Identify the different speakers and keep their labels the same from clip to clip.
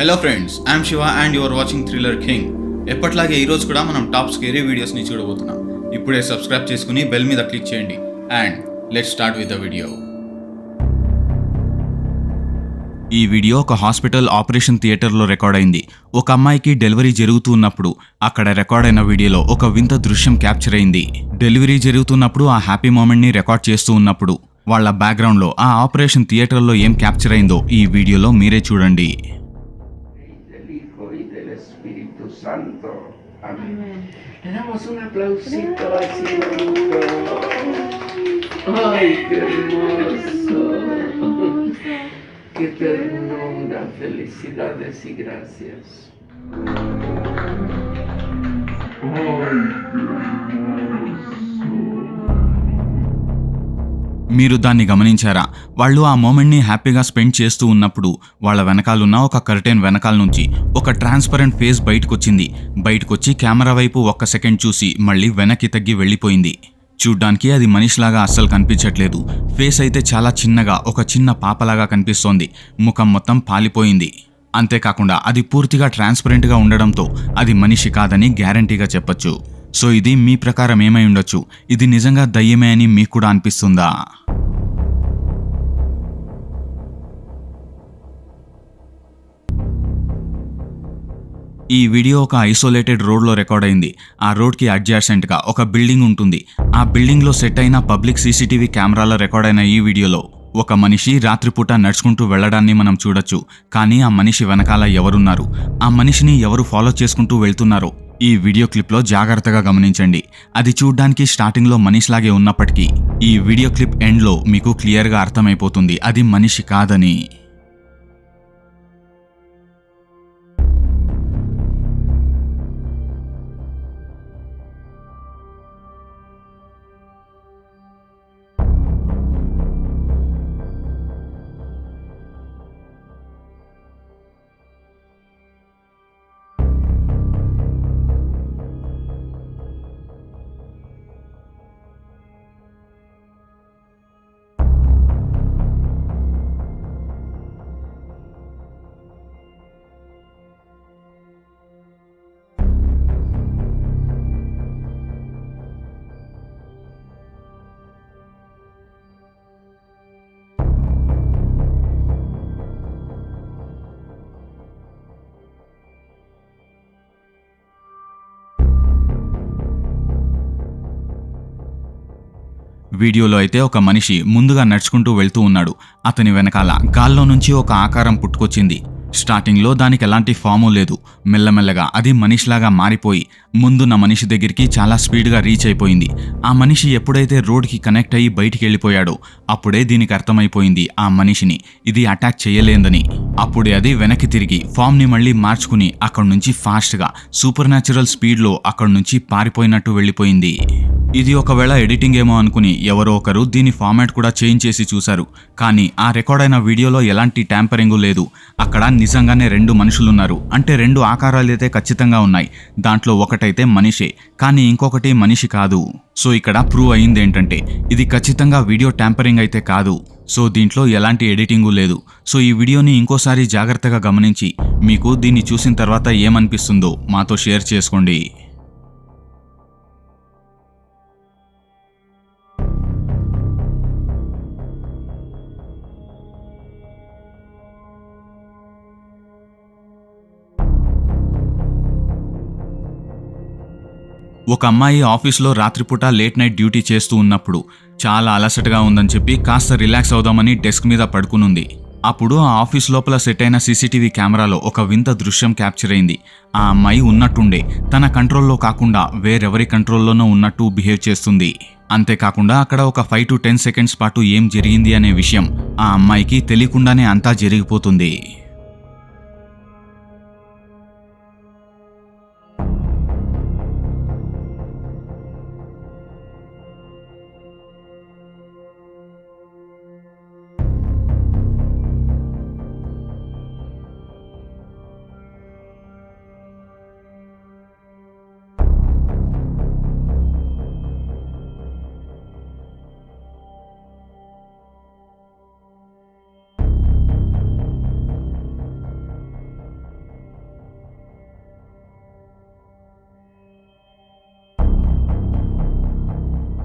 Speaker 1: Hello friends I'm Shiva and your watching thriller king ఎప్పట్లాగే ఈరోజు కూడా మనం టాప్ స్కేరీ వీడియోస్ని చూడబోతున్నాం. ఇప్పుడే సబ్స్క్రైబ్ చేసుకుని బెల్ మీద క్లిక్ చేయండి. And let start with the video ఈ వీడియో ఒక హాస్పిటల్ ఆపరేషన్ థియేటర్లో రికార్డ్ అయింది. ఒక అమ్మాయికి డెలివరీ జరుగుతూ ఉన్నప్పుడు అక్కడ రికార్డ్ అయిన వీడియోలో ఒక వింత దృశ్యం క్యాప్చర్ అయింది. డెలివరీ జరుగుతున్నప్పుడు ఆ హ్యాపీ మూమెంట్ని రికార్డ్ చేస్తూ ఉన్నప్పుడు వాళ్ళ బ్యాక్గ్రౌండ్లో ఆ ఆపరేషన్ థియేటర్లో ఏం క్యాప్చర్ అయిందో ఈ వీడియోలో మీరే చూడండి.
Speaker 2: Santo. Amén. Le damos un aplausito al cielito. ¡Ay, qué hermoso! ¡Qué ternura! Felicidades y gracias.
Speaker 1: మీరు దాన్ని గమనించారా? వాళ్ళు ఆ మూమెంట్ని హ్యాపీగా స్పెండ్ చేస్తూ ఉన్నప్పుడు వాళ్ళ వెనకాలన్న ఒక కర్టెన్ వెనకాల నుంచి ఒక ట్రాన్స్పరెంట్ ఫేస్ బయటకొచ్చింది. బయటకొచ్చి కెమెరా వైపు ఒక్క సెకండ్ చూసి మళ్ళీ వెనక్కి తగ్గి వెళ్ళిపోయింది. చూడ్డానికి అది మనిషిలాగా అస్సలు కనిపించట్లేదు. ఫేస్ అయితే చాలా చిన్నగా ఒక చిన్న పాపలాగా కనిపిస్తోంది. ముఖం మొత్తం పాలిపోయింది. అంతేకాకుండా అది పూర్తిగా ట్రాన్స్పరెంట్గా ఉండడంతో అది మనిషి కాదని గ్యారంటీగా చెప్పొచ్చు. సో ఇది మీ ప్రకారం ఏమై ఉండొచ్చు? ఇది నిజంగా దయ్యమే అని మీకు కూడా అనిపిస్తుందా? ఈ వీడియో ఒక ఐసోలేటెడ్ రోడ్లో రికార్డ్ అయింది. ఆ రోడ్కి అడ్జాసెంట్గా ఒక బిల్డింగ్ ఉంటుంది. ఆ బిల్డింగ్లో సెట్ అయిన పబ్లిక్ సీసీటీవీ కెమెరాలో రికార్డ్ అయిన ఈ వీడియోలో ఒక మనిషి రాత్రిపూట నడుచుకుంటూ వెళ్ళడాన్ని మనం చూడొచ్చు. కానీ ఆ మనిషి వెనకాల ఎవరున్నారు? ఆ మనిషిని ఎవరు ఫాలో చేసుకుంటూ వెళ్తున్నారో? ఈ వీడియో క్లిప్లో జాగ్రత్తగా గమనించండి. అది చూడ్డానికి స్టార్టింగ్లో మనిషిలాగే ఉన్నప్పటికీ ఈ వీడియో క్లిప్ ఎండ్లో మీకు క్లియర్గా అర్థమైపోతుంది. అది మనిషి కాదని. వీడియోలో అయితే ఒక మనిషి ముందుగా నడుచుకుంటూ వెళ్తూ ఉన్నాడు. అతని వెనకాల గాల్లో నుంచి ఒక ఆకారం పుట్టుకొచ్చింది. స్టార్టింగ్లో దానికి ఎలాంటి ఫాము లేదు. మెల్లమెల్లగా అది మనిషిలాగా మారిపోయి ముందున్న మనిషి దగ్గరికి చాలా స్పీడ్గా రీచ్ అయిపోయింది. ఆ మనిషి ఎప్పుడైతే రోడ్కి కనెక్ట్ అయ్యి బయటికి వెళ్ళిపోయాడో అప్పుడే దీనికి అర్థమైపోయింది ఆ మనిషిని ఇది అటాక్ చేయలేందని. అప్పుడే అది వెనక్కి తిరిగి ఫామ్ని మళ్ళీ మార్చుకుని అక్కడి నుంచి ఫాస్ట్గా సూపర్ న్యాచురల్ స్పీడ్లో అక్కడి నుంచి పారిపోయినట్టు వెళ్ళిపోయింది. ఇది ఒకవేళ ఎడిటింగ్ ఏమో అనుకుని ఎవరో ఒకరు దీని ఫార్మాట్ కూడా చేంజ్ చేసి చూశారు. కానీ ఆ రికార్డ్ అయిన వీడియోలో ఎలాంటి ట్యాంపరింగ్ లేదు. అక్కడ నిజంగానే రెండు మనుషులున్నారు. అంటే రెండు ఆకారాలు అయితే ఖచ్చితంగా ఉన్నాయి. దాంట్లో ఒకటైతే మనిషే. కానీ ఇంకొకటి మనిషి కాదు. సో ఇక్కడ ప్రూవ్ అయింది ఏంటంటే ఇది ఖచ్చితంగా వీడియో ట్యాంపరింగ్ అయితే కాదు. సో దీంట్లో ఎలాంటి ఎడిటింగు లేదు. సో ఈ వీడియోని ఇంకోసారి జాగ్రత్తగా గమనించి మీకు దీన్ని చూసిన తర్వాత ఏమనిపిస్తుందో మాతో షేర్ చేసుకోండి. ఒక అమ్మాయి ఆఫీస్లో రాత్రిపూట లేట్ నైట్ డ్యూటీ చేస్తూ ఉన్నప్పుడు చాలా అలసటగా ఉందని చెప్పి కాస్త రిలాక్స్ అవుదామని డెస్క్ మీద పడుకునుంది. అప్పుడు ఆ ఆఫీస్ లోపల సెట్ అయిన సీసీటీవీ కెమెరాలో ఒక వింత దృశ్యం క్యాప్చర్ అయింది. ఆ అమ్మాయి ఉన్నట్టుండే. తన కంట్రోల్లో కాకుండా వేరెవరి కంట్రోల్లోనో ఉన్నట్టు బిహేవ్ చేస్తుంది. అంతేకాకుండా అక్కడ ఒక ఫైవ్ టు టెన్ సెకండ్స్ పాటు ఏం జరిగింది అనే విషయం ఆ అమ్మాయికి తెలియకుండానే అంతా జరిగిపోతుంది.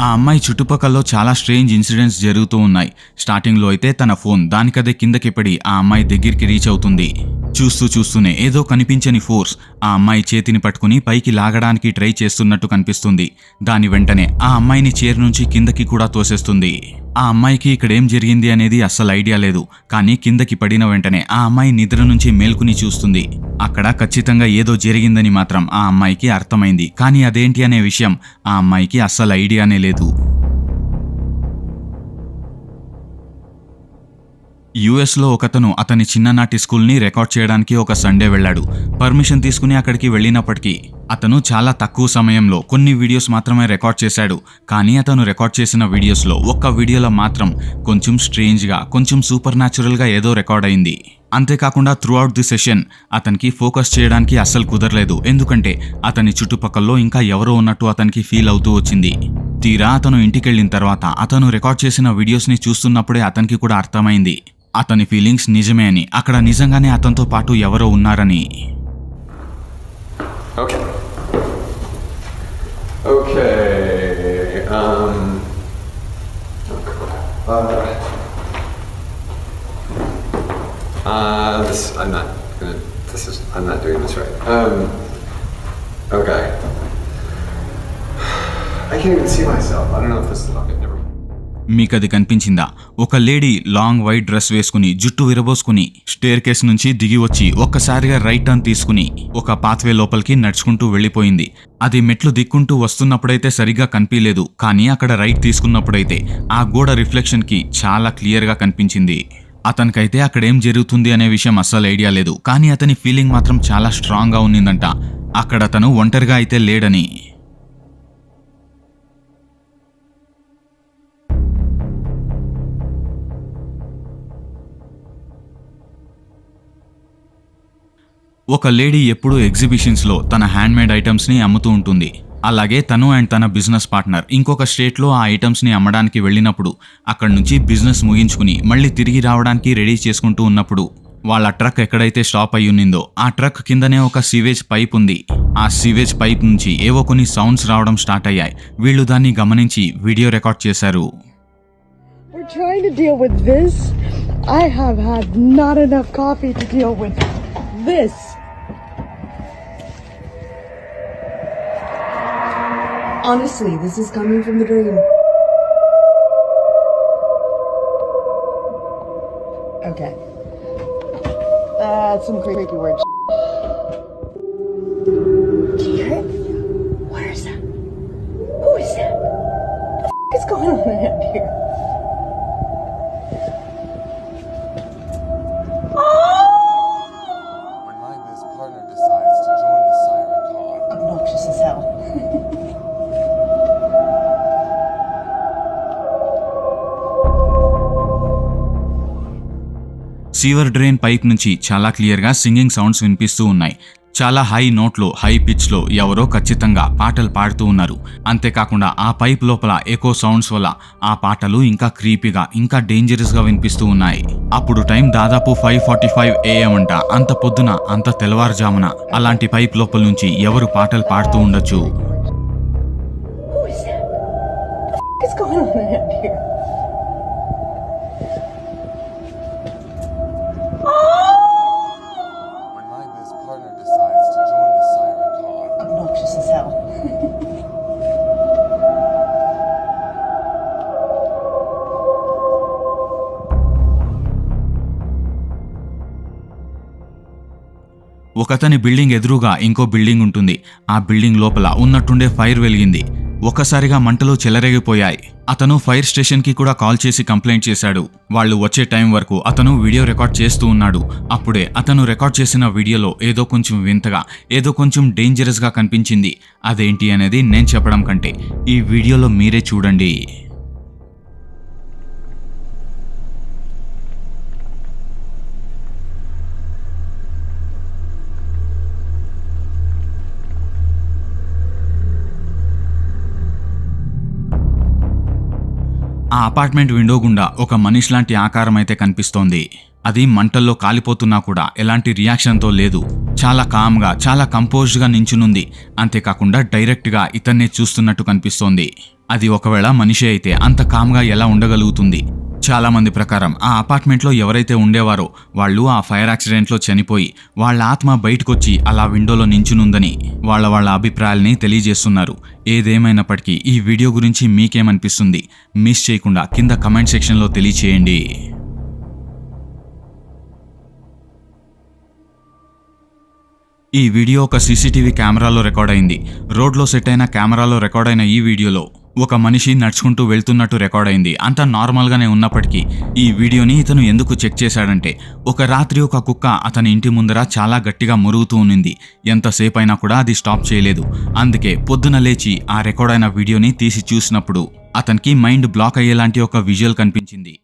Speaker 1: ఆ అమ్మాయి చుట్టుపక్కల చాలా స్ట్రేంజ్ ఇన్సిడెంట్స్ జరుగుతూ ఉన్నాయి. స్టార్టింగ్లో అయితే తన ఫోన్ దానికదే కిందకి పడి ఆ అమ్మాయి దగ్గరికి రీచ్ అవుతుంది. చూస్తూ చూస్తూనే ఏదో కనిపించని ఫోర్స్ ఆ అమ్మాయి చేతిని పట్టుకుని పైకి లాగడానికి ట్రై చేస్తున్నట్టు కనిపిస్తుంది. దాని వెంటనే ఆ అమ్మాయిని చైర్ నుంచి కిందకి కూడా తోసేస్తుంది. ఆ అమ్మాయికి ఇక్కడ ఏం జరిగింది అనేది అస్సలు ఐడియా లేదు. కానీ కిందకి పడిన వెంటనే ఆ అమ్మాయి నిద్ర నుంచి మేల్కుని చూస్తుంది. అక్కడ ఖచ్చితంగా ఏదో జరిగిందని మాత్రం ఆ అమ్మాయికి అర్థమైంది. కానీ అదేంటి అనే విషయం ఆ అమ్మాయికి అస్సలు ఐడియానే లేదు. యుఎస్లో ఒకతను అతని చిన్ననాటి స్కూల్ని రికార్డ్ చేయడానికి ఒక సండే వెళ్ళాడు. పర్మిషన్ తీసుకుని అక్కడికి వెళ్ళినప్పటికీ అతను చాలా తక్కువ సమయంలో కొన్ని వీడియోస్ మాత్రమే రికార్డ్ చేశాడు. కానీ అతను రికార్డ్ చేసిన వీడియోస్లో ఒక్క వీడియోలో మాత్రం కొంచెం స్ట్రేంజ్గా కొంచెం సూపర్ న్యాచురల్గా ఏదో రికార్డ్ అయింది. అంతేకాకుండా త్రూఅవుట్ ది సెషన్ అతనికి ఫోకస్ చేయడానికి అస్సలు కుదరలేదు. ఎందుకంటే అతని చుట్టుపక్కల్లో ఇంకా ఎవరో ఉన్నట్టు అతనికి ఫీల్ అవుతూ వచ్చింది. తీరా అతను ఇంటికెళ్ళిన తర్వాత అతను రికార్డ్ చేసిన వీడియోస్ని చూస్తున్నప్పుడే అతనికి కూడా అర్థమైంది. అతని ఫీలింగ్స్ నిజమే అని అక్కడ నిజంగానే అతనితో పాటు ఎవరో ఉన్నారని
Speaker 3: Okay. Okay. Um. Uh. Uh. This. I'm not gonna. This is. I'm not doing this right. Um. Okay. I can't even see myself. I don't know if this is. Okay. Never. mind.
Speaker 1: మీకు అది కనిపించిందా? ఒక lady long white dress వేసుకుని జుట్టు విరబోసుకుని stair case నుంచి దిగి వచ్చి ఒక్కసారిగా రైట్ టర్న్ తీసుకుని ఒక పాత్వే లోపలికి నడుచుకుంటూ వెళ్ళిపోయింది. అది మెట్లు దిక్కుంటూ వస్తున్నప్పుడైతే సరిగ్గా కనిపించలేదు. కానీ అక్కడ రైట్ తీసుకున్నప్పుడైతే ఆ గోడ రిఫ్లెక్షన్కి చాలా క్లియర్గా కనిపించింది. అతనికైతే అక్కడ ఏం జరుగుతుంది అనే విషయం అస్సలు ఐడియా లేదు. కానీ అతని ఫీలింగ్ మాత్రం చాలా స్ట్రాంగ్గా ఉన్నిందంట. అక్కడ అతను ఒంటరిగా అయితే లేడని. ఒక లేడీ ఎప్పుడూ ఎగ్జిబిషన్స్లో తన హ్యాండ్మేడ్ ఐటమ్స్ని అమ్ముతూ ఉంటుంది. అలాగే తను అండ్ తన బిజినెస్ పార్ట్నర్ ఇంకొక స్టేట్లో ఆ ఐటమ్స్ని అమ్మడానికి వెళ్ళినప్పుడు అక్కడి నుంచి బిజినెస్ ముగించుకుని మళ్ళీ తిరిగి రావడానికి రెడీ చేసుకుంటూ ఉన్నప్పుడు వాళ్ళ ట్రక్ ఎక్కడైతే స్టాప్ అయి ఉన్నిందో ఆ ట్రక్ కిందనే ఒక సీవేజ్ పైప్ ఉంది. ఆ సీవేజ్ పైప్ నుంచి ఏవో కొన్ని సౌండ్స్ రావడం స్టార్ట్ అయ్యాయి. వీళ్ళు దాన్ని గమనించి వీడియో రికార్డ్ చేశారు.
Speaker 4: I have had not enough coffee to deal with this. Honestly, this is coming from the dream. Okay. That's some creepy weird sh- Do you hear it? Where is that? Who is that? What the f- is going on around here?
Speaker 5: When my biz partner decides
Speaker 1: sewer drain pipe నుంచి చాలా క్లియర్గా singing sounds వినిపిస్తూ ఉన్నాయి. చాలా high నోట్లో high పిచ్లో ఎవరో ఖచ్చితంగా పాటలు పాడుతూ ఉన్నారు. అంతేకాకుండా ఆ పైప్ లోపల ఎకో సౌండ్స్ వల్ల ఆ పాటలు ఇంకా క్రీపీగా ఇంకా డేంజరస్గా వినిపిస్తూ ఉన్నాయి. అప్పుడు టైం దాదాపు ఫైవ్ ఫార్టీ ఫైవ్ ఏఎం అంట. అంత పొద్దున అంత తెల్లవారుజామున అలాంటి పైప్ లోపల నుంచి ఎవరు పాటలు పాడుతూ ఉండొచ్చు? ఒకతని బిల్డింగ్ ఎదురుగా ఇంకో బిల్డింగ్ ఉంటుంది. ఆ బిల్డింగ్ లోపల ఉన్నట్టుండే ఫైర్ వెలిగింది. ఒక్కసారిగా మంటలు చెలరేగిపోయాయి. అతను ఫైర్ స్టేషన్కి కూడా కాల్ చేసి కంప్లైంట్ చేశాడు. వాళ్ళు వచ్చే టైం వరకు అతను వీడియో రికార్డ్ చేస్తూ ఉన్నాడు. అప్పుడే అతను రికార్డ్ చేసిన వీడియోలో ఏదో కొంచెం వింతగా ఏదో కొంచెం డేంజరస్గా కనిపించింది. అదేంటి అనేది నేను చెప్పడం కంటే ఈ వీడియోలో మీరే చూడండి. ఆ అపార్ట్మెంట్ విండో గుండా ఒక మనిషి లాంటి ఆకారం అయితే కనిపిస్తోంది. అది మంటల్లో కాలిపోతున్నా కూడా ఎలాంటి రియాక్షన్తో లేదు. చాలా కామ్గా చాలా కంపోజ్డ్గా నించునుంది. అంతేకాకుండా డైరెక్ట్గా ఇతన్నే చూస్తున్నట్టు కనిపిస్తోంది. అది ఒకవేళ మనిషి అయితే అంత కామ్గా ఎలా ఉండగలుగుతుంది? చాలామంది ప్రకారం ఆ అపార్ట్మెంట్లో ఎవరైతే ఉండేవారో వాళ్ళు ఆ ఫైర్ యాక్సిడెంట్లో చనిపోయి వాళ్ళ ఆత్మ బయటకొచ్చి అలా విండోలో నించునుందని వాళ్ళ వాళ్ళ అభిప్రాయాల్ని తెలియజేస్తున్నారు. ఏదేమైనప్పటికీ ఈ వీడియో గురించి మీకేమనిపిస్తుంది? మిస్ చేయకుండా కింద కమెంట్ సెక్షన్లో తెలియచేయండి. ఈ వీడియో ఒక సీసీటీవీ కెమెరాలో రికార్డ్ అయింది. రోడ్లో సెట్ అయిన కెమెరాలో రికార్డ్ అయిన ఈ వీడియోలో ఒక మనిషి నడుచుకుంటూ వెళ్తున్నట్టు రికార్డ్ అయింది. అంతా నార్మల్గానే ఉన్నప్పటికీ ఈ వీడియోని ఇతను ఎందుకు చెక్ చేశాడంటే ఒక రాత్రి ఒక కుక్క అతని ఇంటి ముందర చాలా గట్టిగా మురుగుతూ ఉన్నింది. ఎంతసేపు అయినా కూడా అది స్టాప్ చేయలేదు. అందుకే పొద్దున లేచి ఆ రికార్డ్ అయిన వీడియోని తీసి చూసినప్పుడు అతనికి మైండ్ బ్లాక్ అయ్యేలాంటి ఒక విజువల్ కనిపించింది.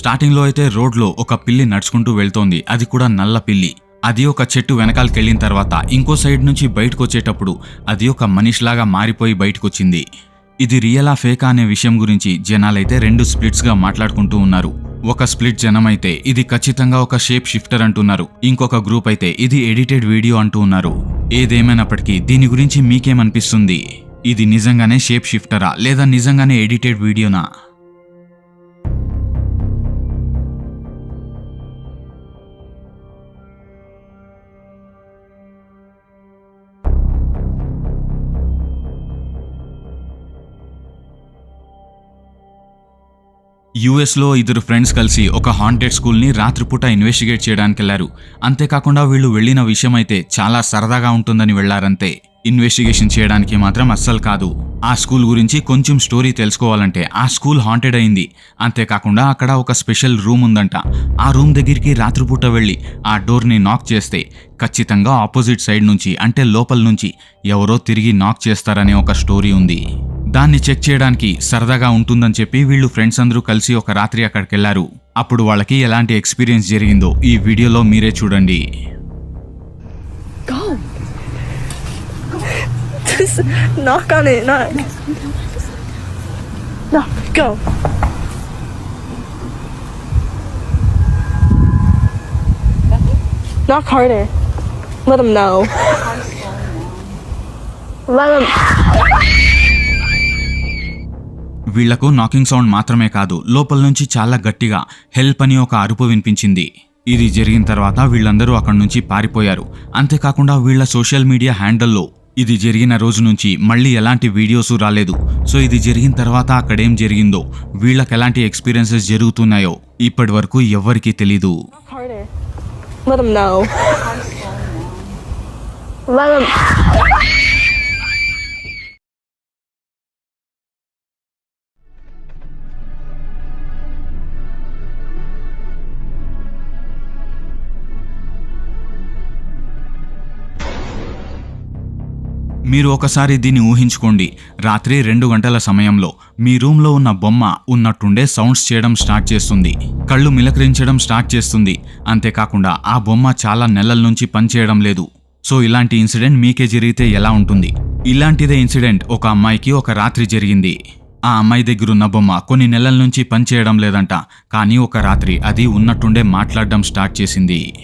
Speaker 1: స్టార్టింగ్లో అయితే రోడ్లో ఒక పిల్లి నడుచుకుంటూ వెళ్తోంది. అది కూడా నల్ల పిల్లి. అది ఒక చెట్టు వెనకాలకెళ్ళిన తర్వాత ఇంకో సైడ్ నుంచి బయటకు వచ్చేటప్పుడు అది ఒక మనిషిలాగా మారిపోయి బయటకొచ్చింది. ఇది రియలా ఫేకా అనే విషయం గురించి జనాలైతే రెండు స్ప్లిట్స్గా మాట్లాడుకుంటూ ఉన్నారు. ఒక స్ప్లిట్ జనం అయితే ఇది ఖచ్చితంగా ఒక షేప్ షిఫ్టర్ అంటున్నారు. ఇంకొక గ్రూప్ అయితే ఇది ఎడిటెడ్ వీడియో అంటూ ఉన్నారు. ఏదేమైనప్పటికీ దీని గురించి మీకేమనిపిస్తుంది? ఇది నిజంగానే షేప్ షిఫ్టరా లేదా నిజంగానే ఎడిటెడ్ వీడియోనా? యుఎస్లో ఇద్దరు ఫ్రెండ్స్ కలిసి ఒక హాంటెడ్ స్కూల్ని రాత్రిపూట ఇన్వెస్టిగేట్ చేయడానికి వెళ్ళారు అంతేకాకుండా వీళ్ళు వెళ్ళిన విషయం అయితే చాలా సరదాగా ఉంటుందని వెళ్ళారంతే. ఇన్వెస్టిగేషన్ చేయడానికి మాత్రం అస్సలు కాదు. ఆ స్కూల్ గురించి కొంచెం స్టోరీ తెలుసుకోవాలంటే ఆ స్కూల్ హాంటెడ్ అయింది. అంతేకాకుండా అక్కడ ఒక స్పెషల్ రూమ్ ఉందంట. ఆ రూమ్ దగ్గరికి రాత్రిపూట వెళ్ళి ఆ డోర్ని నాక్ చేస్తే ఖచ్చితంగా ఆపోజిట్ సైడ్ నుంచి అంటే లోపల నుంచి ఎవరో తిరిగి నాక్ చేస్తారనే ఒక స్టోరీ ఉంది. దాన్ని చెక్ చేయడానికి సరదాగా ఉంటుందని చెప్పి వీళ్ళు ఫ్రెండ్స్ అందరూ కలిసి ఒక రాత్రి అక్కడికి వెళ్ళారు అప్పుడు వాళ్ళకి ఎలాంటి ఎక్స్పీరియన్స్ జరిగిందో ఈ వీడియోలో మీరే చూడండి
Speaker 4: knock on it. Knock. No, go. Knock harder. Let him know. Let him.
Speaker 1: వీళ్ళకు నాకింగ్ సౌండ్ మాత్రమే కాదు లోపల నుంచి చాలా గట్టిగా హెల్ప్ అని ఒక అరుపు వినిపించింది ఇది జరిగిన తర్వాత వీళ్ళందరూ అక్కడి నుంచి పారిపోయారు అంతేకాకుండా వీళ్ళ సోషల్ మీడియా హ్యాండల్లో ఇది జరిగిన రోజు నుంచి మళ్ళీ ఎలాంటి వీడియోస్ రాలేదు సో ఇది జరిగిన తర్వాత అక్కడేం జరిగిందో వీళ్ళకి ఎలాంటి ఎక్స్పీరియన్సెస్ జరుగుతున్నాయో ఇప్పటి వరకు ఎవ్వరికీ తెలీదు
Speaker 4: Let them know. Let them.
Speaker 1: మీరు ఒకసారి దీన్ని ఊహించుకోండి. రాత్రి రెండు గంటల సమయంలో మీ రూమ్లో ఉన్న బొమ్మ ఉన్నట్టుండే సౌండ్స్ చేయడం స్టార్ట్ చేస్తుంది. కళ్ళు మిలకరించడం స్టార్ట్ చేస్తుంది. అంతేకాకుండా ఆ బొమ్మ చాలా నెలల నుంచి పనిచేయడం లేదు. సో ఇలాంటి ఇన్సిడెంట్ మీకే జరిగితే ఎలా ఉంటుంది? ఇలాంటిదే ఇన్సిడెంట్ ఒక అమ్మాయికి ఒక రాత్రి జరిగింది. ఆ అమ్మాయి దగ్గరున్న బొమ్మ కొన్ని నెలల నుంచి పనిచేయడం లేదంట. కానీ ఒక రాత్రి అది ఉన్నట్టుండే మాట్లాడడం స్టార్ట్ చేసింది.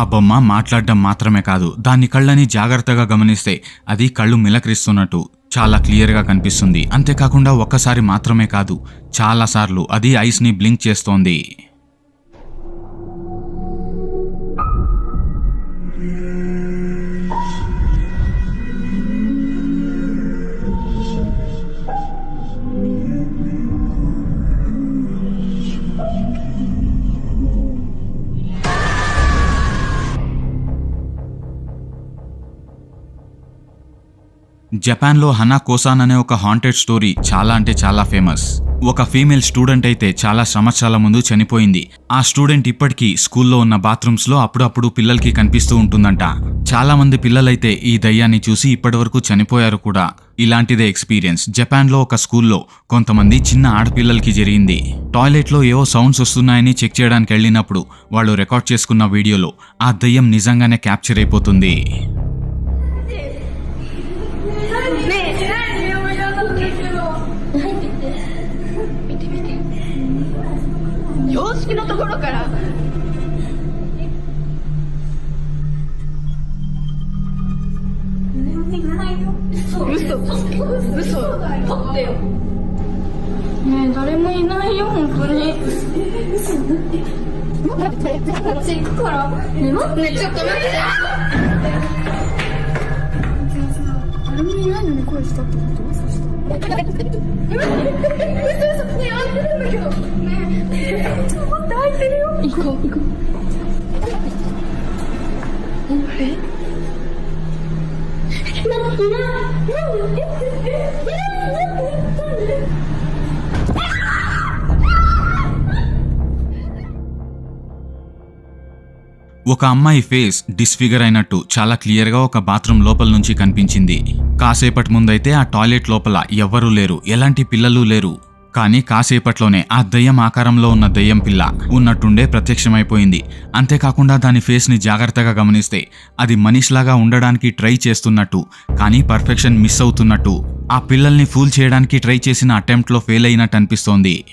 Speaker 1: ఆ బొమ్మ మాట్లాడడం మాత్రమే కాదు దాని కళ్ళని జాగ్రత్తగా గమనిస్తే అది కళ్ళు మిలకరిస్తున్నట్టు చాలా క్లియర్గా కనిపిస్తుంది. అంతేకాకుండా ఒక్కసారి మాత్రమే కాదు చాలాసార్లు అది ఐస్ని బ్లింక్ చేస్తోంది. జపాన్లో హనా కోసాన్ అనే ఒక హాంటెడ్ స్టోరీ చాలా అంటే చాలా ఫేమస్ ఒక ఫీమేల్ స్టూడెంట్ అయితే చాలా సంవత్సరాల ముందు చనిపోయింది. ఆ స్టూడెంట్ ఇప్పటికీ స్కూల్లో ఉన్న బాత్రూమ్స్లో అప్పుడప్పుడు పిల్లలకి కనిపిస్తూ ఉంటుందంట. చాలా మంది పిల్లలైతే ఈ దయ్యాన్ని చూసి ఇప్పటివరకు చనిపోయారు కూడా. ఇలాంటిదే ఎక్స్పీరియన్స్ జపాన్లో ఒక స్కూల్లో కొంతమంది చిన్న ఆడపిల్లలకి జరిగింది. టాయిలెట్లో ఏవో సౌండ్స్ వస్తున్నాయని చెక్ చేయడానికి వెళ్ళినప్పుడు వాళ్ళు రికార్డ్ చేసుకున్న వీడియోలో ఆ దయ్యం నిజంగానే క్యాప్చర్ అయిపోతుంది.
Speaker 6: 式のところから。嘘。嘘。嘘。撮ってよねえ誰もいないよ本当に嘘。待ってこっち行くからね待ってねちょっと待って誰もいないのに声したってこといない
Speaker 1: ఒక అమ్మాయి ఫేస్ డిస్ఫిగర్ అయినట్టు చాలా క్లియర్గా ఒక బాత్రూమ్ లోపల నుంచి కనిపించింది. కాసేపటి ముందైతే ఆ టాయిలెట్ లోపల ఎవ్వరూ లేరు ఎలాంటి పిల్లలు లేరు. కానీ కాసేపట్లోనే ఆ దయ్యం ఆకారంలో ఉన్న దయ్యం పిల్ల ఉన్నట్టుండే ప్రత్యక్షమైపోయింది. అంతేకాకుండా దాని ఫేస్ని జాగ్రత్తగా గమనిస్తే అది మనిషిలాగా ఉండడానికి ట్రై చేస్తున్నట్టు కానీ పర్ఫెక్షన్ మిస్ అవుతున్నట్టు ఆ పిల్లల్ని ఫూల్ చేయడానికి ట్రై చేసిన అటెంప్ట్లో ఫెయిల్ అయినట్టు అనిపిస్తోంది.